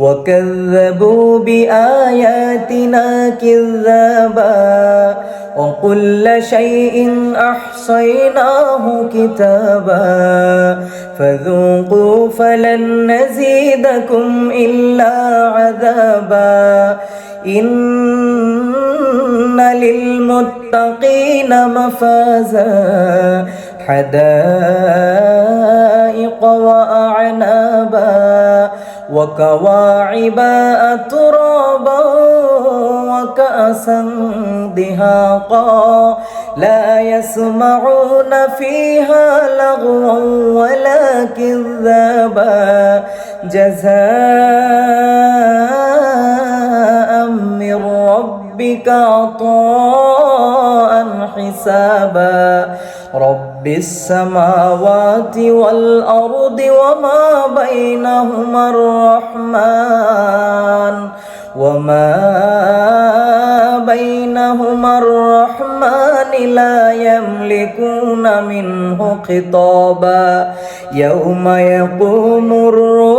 وكذبوا بآياتنا كذابا وكل شيء أحصيناه كتابا فذوقوا فلن نزيدكم إلا عذابا إن للمتقين مفازا حدائق وأعنابا وكواعب أترابا وكأسا دهاقا لا يسمعون فيها لغوا ولا كذابا جزاء ربك عطاء حسابا. رب السماوات والأرض وما بينهما الرحمن وما بينهما الرحمن لا يملكون منه خطابا. يوم يقوم الروح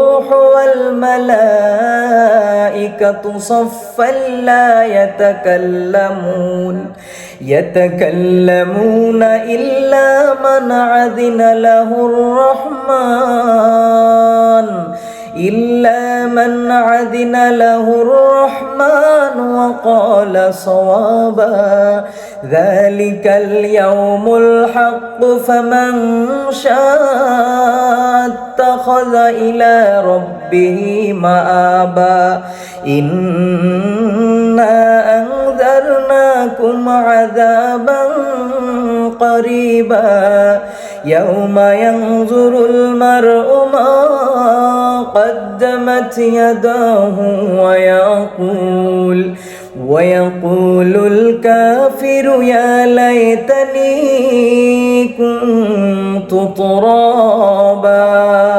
والملائكة صفا لا يتكلمون يتكلمون إلا من عذن له الرحمن إلا من عذن له الرحمن وقال صوابا. ذلك اليوم الحق فمن شاء اتخذ إلى ربه مآبا. إنا أنذرناكم عذابا قريبا. يوم ينظر المرء ما قدمت يداه ويقول ويقول الكافر يا ليتني كنت ترابا.